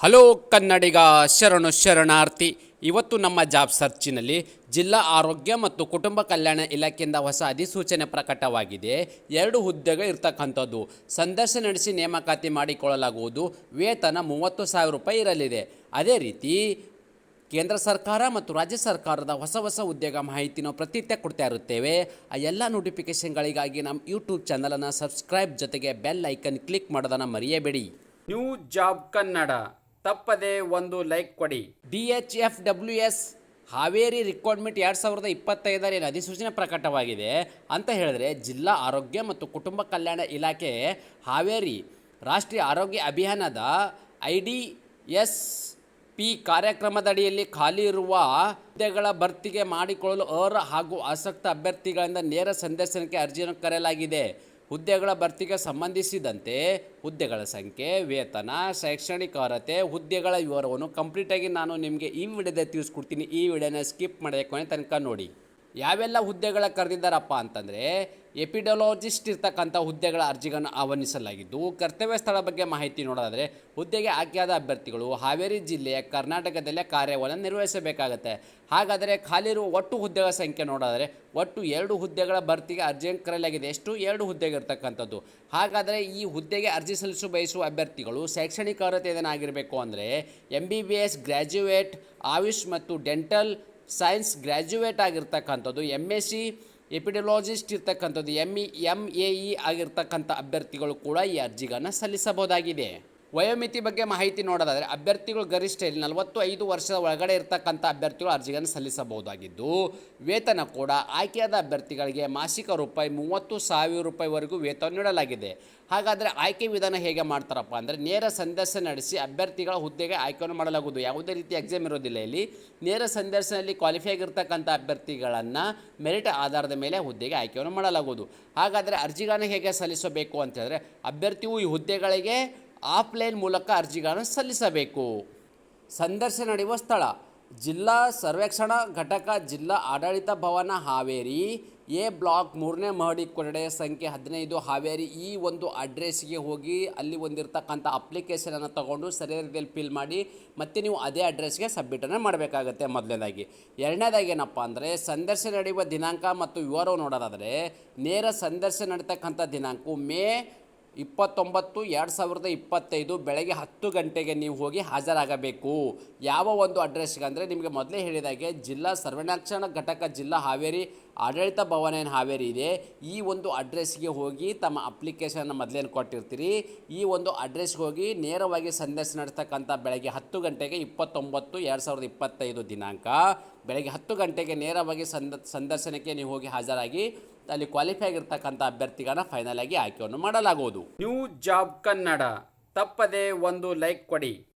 Hello ಕನ್ನಡಿಗ ಶರಣು ಶರಣಾರ್ಥಿ. ಇವತ್ತು ನಮ್ಮ ಜಾಬ್ ಸರ್ಚಿನಲ್ಲಿ ಜಿಲ್ಲಾ ಆರೋಗ್ಯ ಮತ್ತು ಕುಟುಂಬ ಕಲ್ಯಾಣ ಇಲಾಖೆಯಿಂದ ಹೊಸ ಅಧಿಸೂಚನೆ ಪ್ರಕಟವಾಗಿದೆ. ಎರಡು ಹುದ್ದೆಗಳು ಇರ್ತಕ್ಕಂಥದ್ದು. ಸಂದರ್ಶನ ನಡೆಸಿ ನೇಮಕಾತಿ ಮಾಡಿಕೊಳ್ಳಲಾಗುವುದು. ವೇತನ ಮೂವತ್ತು ಸಾವಿರ ರೂಪಾಯಿ ಇರಲಿದೆ. ಅದೇ ರೀತಿ ಕೇಂದ್ರ ಸರ್ಕಾರ ಮತ್ತು ರಾಜ್ಯ ಸರ್ಕಾರದ ಹೊಸ ಹೊಸ ಉದ್ಯೋಗ ಮಾಹಿತಿನ ಪ್ರತಿನಿತ್ಯ ಕೊಡ್ತಾ ಇರುತ್ತೇವೆ. ಆ ಎಲ್ಲ ನೋಟಿಫಿಕೇಷನ್ಗಳಿಗಾಗಿ ನಮ್ಮ ಯೂಟ್ಯೂಬ್ ಚಾನಲನ್ನು ಸಬ್ಸ್ಕ್ರೈಬ್ ಜೊತೆಗೆ ಬೆಲ್ ಐಕನ್ ಕ್ಲಿಕ್ ಮಾಡೋದನ್ನು ಮರೆಯಬೇಡಿ. ನ್ಯೂ ಜಾಬ್ ಕನ್ನಡ ತಪ್ಪದೆ ಒಂದು ಲೈಕ್ ಕೊಡಿ. D H F W S Haveri recruitment ಎರಡು ಸಾವಿರದ ಇಪ್ಪತ್ತೈದರ ಏನು ಅಧಿಸೂಚನೆ ಪ್ರಕಟವಾಗಿದೆ ಅಂತ ಹೇಳಿದ್ರೆ ಜಿಲ್ಲಾ ಆರೋಗ್ಯ ಮತ್ತು ಕುಟುಂಬ ಕಲ್ಯಾಣ ಇಲಾಖೆ ಹಾವೇರಿ ರಾಷ್ಟ್ರೀಯ ಆರೋಗ್ಯ ಅಭಿಯಾನದ ಐ ಡಿ ಎಸ್ ಪಿ ಕಾರ್ಯಕ್ರಮದಡಿಯಲ್ಲಿ ಖಾಲಿ ಇರುವ ಹುದ್ದೆಗಳ ಭರ್ತಿಗೆ ಮಾಡಿಕೊಳ್ಳಲು ಅರ್ಹ ಹಾಗೂ ಆಸಕ್ತ ಅಭ್ಯರ್ಥಿಗಳಿಂದ ನೇರ ಸಂದರ್ಶನಕ್ಕೆ ಅರ್ಜಿಯನ್ನು ಕರೆಯಲಾಗಿದೆ. ಹುದ್ದೆಗಳ ಭರ್ತಿಗೆ ಸಂಬಂಧಿಸಿದಂತೆ ಹುದ್ದೆಗಳ ಸಂಖ್ಯೆ, ವೇತನ, ಶೈಕ್ಷಣಿಕ ಅರ್ಹತೆ, ಹುದ್ದೆಗಳ ವಿವರವನ್ನು ಕಂಪ್ಲೀಟಾಗಿ ನಾನು ನಿಮಗೆ ಈ ವಿಡಿಯೋದಲ್ಲಿ ತಿಳಿಸ್ಕೊಡ್ತೀನಿ. ಈ ವಿಡಿಯೋನ ಸ್ಕಿಪ್ ಮಾಡಬೇಕು ಕೊನೆ ತನಕ ನೋಡಿ. ಯಾವೆಲ್ಲ ಹುದ್ದೆಗಳ ಕರೆದಿದ್ದಾರಪ್ಪ ಅಂತಂದರೆ ಎಪಿಡೊಲಾಜಿಸ್ಟ್ ಇರ್ತಕ್ಕಂಥ ಹುದ್ದೆಗಳ ಅರ್ಜಿಗಳನ್ನು ಆಹ್ವಾನಿಸಲಾಗಿದ್ದು, ಕರ್ತವ್ಯ ಸ್ಥಳ ಬಗ್ಗೆ ಮಾಹಿತಿ ನೋಡೋದಾದರೆ ಹುದ್ದೆಗೆ ಆಯ್ಕೆಯಾದ ಅಭ್ಯರ್ಥಿಗಳು ಹಾವೇರಿ ಜಿಲ್ಲೆಯ ಕರ್ನಾಟಕದಲ್ಲೇ ಕಾರ್ಯವನ್ನು ನಿರ್ವಹಿಸಬೇಕಾಗತ್ತೆ. ಹಾಗಾದರೆ ಖಾಲಿರುವ ಒಟ್ಟು ಹುದ್ದೆಗಳ ಸಂಖ್ಯೆ ನೋಡೋದಾದರೆ ಒಟ್ಟು ಎರಡು ಹುದ್ದೆಗಳ ಭರ್ತಿಗೆ ಅರ್ಜಿಯನ್ನು ಕರೆಯಲಾಗಿದೆ. ಎಷ್ಟು? ಎರಡು ಹುದ್ದೆಗೆ ಇರ್ತಕ್ಕಂಥದ್ದು. ಹಾಗಾದರೆ ಈ ಹುದ್ದೆಗೆ ಅರ್ಜಿ ಸಲ್ಲಿಸಲು ಬಯಸುವ ಅಭ್ಯರ್ಥಿಗಳು ಶೈಕ್ಷಣಿಕ ಅರ್ಹತೆ ಏನಾಗಿರಬೇಕು ಅಂದರೆ M B B S graduate AYUSH ಮತ್ತು ಡೆಂಟಲ್ ಸೈನ್ಸ್ ಗ್ರ್ಯಾಜುಯೇಟ್ ಆಗಿರ್ತಕ್ಕಂಥದ್ದು ಎಂ ಎಸ್ ಸಿ ಎಪಿಡಲಾಜಿಸ್ಟ್ ಇರ್ತಕ್ಕಂಥದ್ದು M E M A E ಆಗಿರ್ತಕ್ಕಂಥ ಅಭ್ಯರ್ಥಿಗಳು ಕೂಡ ಈ ಅರ್ಜಿಗಳನ್ನು ಸಲ್ಲಿಸಬಹುದಾಗಿದೆ. ವಯೋಮಿತಿ ಬಗ್ಗೆ ಮಾಹಿತಿ ನೋಡೋದಾದರೆ ಅಭ್ಯರ್ಥಿಗಳು ಗರಿಷ್ಠ ಇಲ್ಲಿ ನಲವತ್ತು ಐದು ವರ್ಷದ ಒಳಗಡೆ ಇರತಕ್ಕಂಥ ಅಭ್ಯರ್ಥಿಗಳು ಅರ್ಜಿಗಳನ್ನು ಸಲ್ಲಿಸಬಹುದಾಗಿದ್ದು, ವೇತನ ಕೂಡ ಆಯ್ಕೆಯಾದ ಅಭ್ಯರ್ಥಿಗಳಿಗೆ ಮಾಸಿಕ ರೂಪಾಯಿ ಮೂವತ್ತು ಸಾವಿರ ರೂಪಾಯಿವರೆಗೂ ವೇತನ ನೀಡಲಾಗಿದೆ. ಹಾಗಾದರೆ ಆಯ್ಕೆ ವಿಧಾನ ಹೇಗೆ ಮಾಡ್ತಾರಪ್ಪ ಅಂದರೆ, ನೇರ ಸಂದರ್ಶನ ನಡೆಸಿ ಅಭ್ಯರ್ಥಿಗಳ ಹುದ್ದೆಗೆ ಆಯ್ಕೆಯನ್ನು ಮಾಡಲಾಗುವುದು. ಯಾವುದೇ ರೀತಿ ಎಕ್ಸಾಮ್ ಇರೋದಿಲ್ಲ ಇಲ್ಲಿ. ನೇರ ಸಂದರ್ಶನದಲ್ಲಿ ಕ್ವಾಲಿಫೈ ಆಗಿರ್ತಕ್ಕಂಥ ಅಭ್ಯರ್ಥಿಗಳನ್ನು ಮೆರಿಟ್ ಆಧಾರದ ಮೇಲೆ ಹುದ್ದೆಗೆ ಆಯ್ಕೆಯನ್ನು ಮಾಡಲಾಗುವುದು. ಹಾಗಾದರೆ ಅರ್ಜಿಗಳನ್ನು ಹೇಗೆ ಸಲ್ಲಿಸಬೇಕು ಅಂತ ಹೇಳಿದ್ರೆ, ಅಭ್ಯರ್ಥಿಯು ಈ ಹುದ್ದೆಗಳಿಗೆ ಆಫ್ಲೈನ್ ಮೂಲಕ ಅರ್ಜಿಗಳನ್ನು ಸಲ್ಲಿಸಬೇಕು. ಸಂದರ್ಶನ ನಡೆಯುವ ಸ್ಥಳ, ಜಿಲ್ಲಾ ಸರ್ವೇಕ್ಷಣಾ ಘಟಕ, ಜಿಲ್ಲಾ ಆಡಳಿತ ಭವನ, ಹಾವೇರಿ. ಎ ಬ್ಲಾಕ್ ಮೂರನೇ ಮಹಡಿ ಕೊರಡೆ ಸಂಖ್ಯೆ ಹದಿನೈದು, ಹಾವೇರಿ. ಈ ಒಂದು ಅಡ್ರೆಸ್ಗೆ ಹೋಗಿ ಅಲ್ಲಿ ಒಂದಿರ್ತಕ್ಕಂಥ ಅಪ್ಲಿಕೇಶನನ್ನು ತಗೊಂಡು ಸರಿಯಾದ ರೀತಿಯಲ್ಲಿ ಫಿಲ್ ಮಾಡಿ, ಮತ್ತೆ ನೀವು ಅದೇ ಅಡ್ರೆಸ್ಗೆ ಸಬ್ಮಿಟನ್ನು ಮಾಡಬೇಕಾಗತ್ತೆ ಮೊದಲನೇದಾಗಿ. ಎರಡನೇದಾಗಿ ಏನಪ್ಪ ಅಂದರೆ, ಸಂದರ್ಶನ ನಡೆಯುವ ದಿನಾಂಕ ಮತ್ತು ವಿವರವು ನೋಡೋದಾದರೆ, ನೇರ ಸಂದರ್ಶನ ನಡೀತಕ್ಕಂಥ ದಿನಾಂಕ ಮೇ ಇಪ್ಪತ್ತೊಂಬತ್ತು, ಎರಡು ಸಾವಿರದ ಇಪ್ಪತ್ತೈದು ಬೆಳಗ್ಗೆ ಹತ್ತು ಗಂಟೆಗೆ ನೀವು ಹೋಗಿ ಹಾಜರಾಗಬೇಕು. ಯಾವ ಒಂದು ಅಡ್ರೆಸ್ಗೆ ಅಂದರೆ ನಿಮಗೆ ಮೊದಲೇ ಹೇಳಿದಾಗೆ ಜಿಲ್ಲಾ ಸರ್ವೇಕ್ಷಣಾ ಘಟಕ, ಜಿಲ್ಲಾ ಹಾವೇರಿ ಆಡಳಿತ ಭವನ ಏನು ಹಾವೇರಿ ಇದೆ? ಈ ಒಂದು ಅಡ್ರೆಸ್ಗೆ ಹೋಗಿ ತಮ್ಮ ಅಪ್ಲಿಕೇಶನ್ ಮೊದಲೇನು ಕೊಟ್ಟಿರ್ತೀರಿ? ಈ ಒಂದು ಅಡ್ರೆಸ್ಗೆ ಹೋಗಿ ನೇರವಾಗಿ ಸಂದರ್ಶನ ನಡೆಸ್ತಕ್ಕಂಥ ಬೆಳಗ್ಗೆ ಹತ್ತು ಗಂಟೆಗೆ ಇಪ್ಪತ್ತೊಂಬತ್ತು, ಎರಡು ಸಾವಿರದ ಇಪ್ಪತ್ತೈದು ದಿನಾಂಕ. ಬೆಳಗ್ಗೆ ಹತ್ತು ಗಂಟೆಗೆ ನೇರವಾಗಿ ಸಂದ, ಸಂದರ್ಶನಕ್ಕೆ ನೀವು ಹೋಗಿ ಹಾಜರಾಗಿ ಅಲ್ಲಿ ಕ್ವಾಲಿಫೈ ಆಗಿರ್ತಕ್ಕಂಥ ಅಭ್ಯರ್ಥಿಗಳನ್ನ ಫೈನಲ್ ಆಗಿ ಆಯ್ಕೆಯನ್ನು ಮಾಡಲಾಗುವುದು. ನ್ಯೂ ಜಾಬ್ ಕನ್ನಡ ತಪ್ಪದೆ ಒಂದು ಲೈಕ್ ಕೊಡಿ.